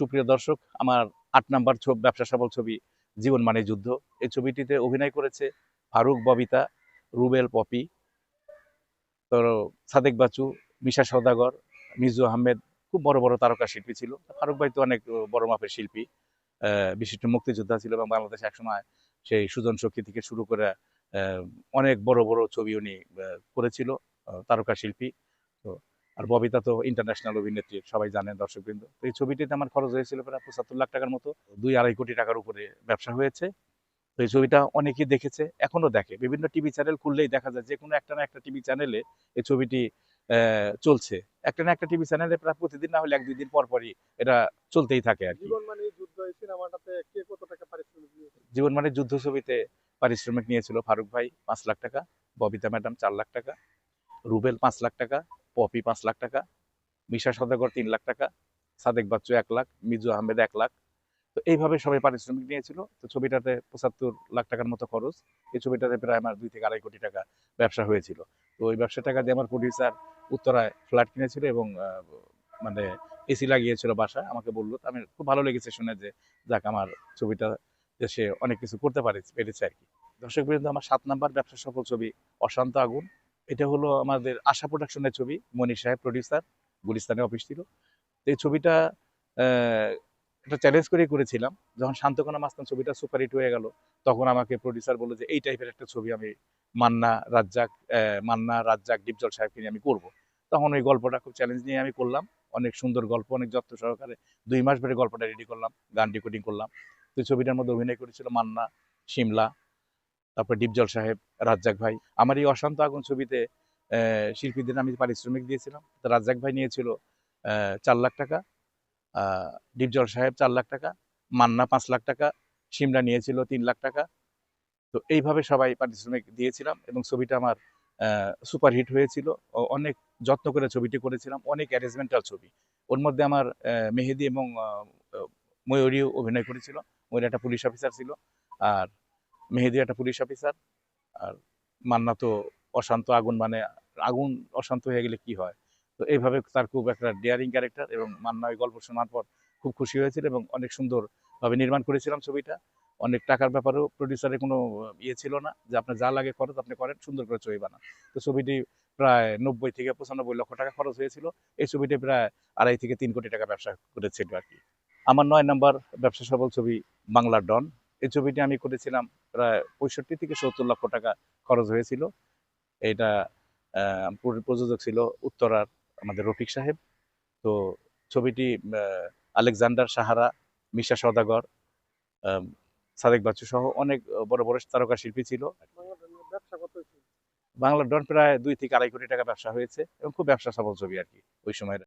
সুপ্রিয় দর্শক, আমার আট নাম্বার ব্যবসা সফল ছবি, জীবন মানে যুদ্ধ। এই ছবিটিতে অভিনয় করেছে ফারুক, ববিতা, রুবেল, পপি তো সাদেক বাচু মিশা সদাগর মিজু আহমেদ, খুব বড় বড় তারকা শিল্পী ছিল। ফারুক ভাই তো অনেক বড় মাপের শিল্পী বিশিষ্ট মুক্তিযোদ্ধা ছিল এবং বাংলাদেশ একসময় সেই সুজন শক্তি থেকে শুরু করে অনেক বড় বড় ছবি উনি করেছিল তারকা শিল্পী। তো আর ববিতা তো ইন্টারন্যাশনাল অভিনেত্রী সবাই জানেন দর্শকবৃন্দ। তো এই ছবিটিতে আমার খরচ হয়েছিল প্রায় পঁচাত্তর লাখ টাকার মতো দুই আড়াই কোটি টাকার উপরে ব্যবসা হয়েছে। তো এই ছবিটা অনেকেই দেখেছে এখনও দেখে। বিভিন্ন টিভি চ্যানেল খুললেই দেখা যায় যে কোনো একটা না একটা টিভি চ্যানেলে এই ছবিটি চলছে। একটা না একটা টিভি চ্যানেলে প্রায় প্রতিদিন না হলে এক দুই দিন পর পরই এটা চলতেই থাকে আর কি। জীবন মানে জীবন মানে যুদ্ধ ছবিতে পারিশ্রমিক নিয়েছিল ফারুক ভাই পাঁচ লাখ টাকা ববিতা ম্যাডাম চার লাখ টাকা রুবেল পাঁচ লাখ টাকা পপি পাঁচ লাখ টাকা, মিশা সদাগর তিন লাখ টাকা, সাদেক বাচ্চু এক লাখ, মিজু আহমেদ এক লাখ। তো এইভাবে সবাই পারিশ্রমিক নিয়েছিল। তো ছবিটাতে পঁচাত্তর লাখ টাকার মতো খরচ। এই ছবিটাতে প্রায় আমার দুই থেকে আড়াই কোটি টাকা ব্যবসা হয়েছিল। তো ওই ব্যবসা টাকা দিয়ে আমার প্রডিউসার উত্তরায় ফ্ল্যাট কিনেছিল এবং মানে এসি লাগিয়েছিল বাসা আমাকে বলল তো আমি খুব ভালো লেগেছে শুনে যে যাক আমার ছবিটা সে অনেক কিছু করতে পারে, পেরেছে আর কি। দর্শক বিরুদ্ধে আমার সাত নাম্বার ব্যবসা সফল ছবি, অশান্ত আগুন। এটা হলো আমাদের আশা প্রোডাকশনের ছবি, মনির সাহেব প্রডিউসার গুলিস্তানে অফিস ছিল। এই ছবিটা একটা চ্যালেঞ্জ করেই করেছিলাম। যখন শান্তকোনা মাস্তান ছবিটা সুপারহিট হয়ে গেল, তখন আমাকে প্রডিউসার বলল যে, এই টাইপের একটা ছবি আমি মান্না, রাজ্জাক মান্না, রাজ্জাক ডিপজল সাহেবকে নিয়ে আমি করব। তখন ওই গল্পটা খুব চ্যালেঞ্জ নিয়ে আমি করলাম। অনেক সুন্দর গল্প, অনেক যত্ন সহকারে দুই মাস ধরে গল্পটা রেডি করলাম, গান রেকর্ডিং করলাম। তো ছবিটার মধ্যে অভিনয় করেছিল মান্না, শিমলা তারপর ডিপজল সাহেব, রাজ্জাক ভাই। আমার এই অশান্ত আগুন ছবিতে শিল্পীদের আমি পারিশ্রমিক দিয়েছিলাম। তো রাজ্জাক ভাই নিয়েছিল চার লাখ টাকা। ডিপজল সাহেব চার লাখ টাকা, মান্না পাঁচ লাখ টাকা শিমলা নিয়েছিল তিন লাখ টাকা। তো এইভাবে সবাই পারিশ্রমিক দিয়েছিলাম এবং ছবিটা আমার সুপারহিট হয়েছিল। অনেক যত্ন করে ছবিটি করেছিলাম, অনেক অ্যারেঞ্জমেন্টাল ছবি। ওর মধ্যে আমার মেহেদি এবং ময়ূরীও অভিনয় করেছিল। ময়ূর একটা পুলিশ অফিসার ছিল। আর মেহেদি একটা পুলিশ অফিসার। আর মান্না তো অশান্ত, আগুন মানে আগুন অশান্ত হয়ে গেলে কি হয়? তো এইভাবে তার খুব একটা ডেয়ারিং ক্যারেক্টার এবং মান্না ওই গল্প শোনার পর খুব খুশি হয়েছিল এবং অনেক সুন্দরভাবে নির্মাণ করেছিলাম ছবিটা। অনেক টাকার ব্যাপারেও প্রডিউসারের কোনো ইয়ে ছিল না যে আপনার যা লাগে খরচ আপনি করেন, সুন্দর করে ছবি বানান। তো ছবিটি প্রায় নব্বই থেকে পঁচানব্বই লক্ষ টাকা খরচ হয়েছিল। এই ছবিটি প্রায় আড়াই থেকে তিন কোটি টাকা ব্যবসা করেছিল আর কি। আমার নয় নম্বর ব্যবসা সফল ছবি বাংলার ডন। এই ছবিটি আমি করেছিলাম প্রায় পঁয়ষট্টি থেকে সত্তর লক্ষ টাকা খরচ হয়েছিল। এটা প্রযোজক ছিল উত্তরার আমাদের রফিক সাহেব। তো ছবিটি আলেকজান্ডার সাহারা, মিশা সদাগর সাদেক বাচ্চু সহ অনেক বড় বড় তারকা শিল্পী ছিল। বাংলা ডন প্রায় দুই থেকে আড়াই কোটি টাকা ব্যবসা হয়েছে এবং খুব ব্যবসা সফল ছবি আর কি ওই সময়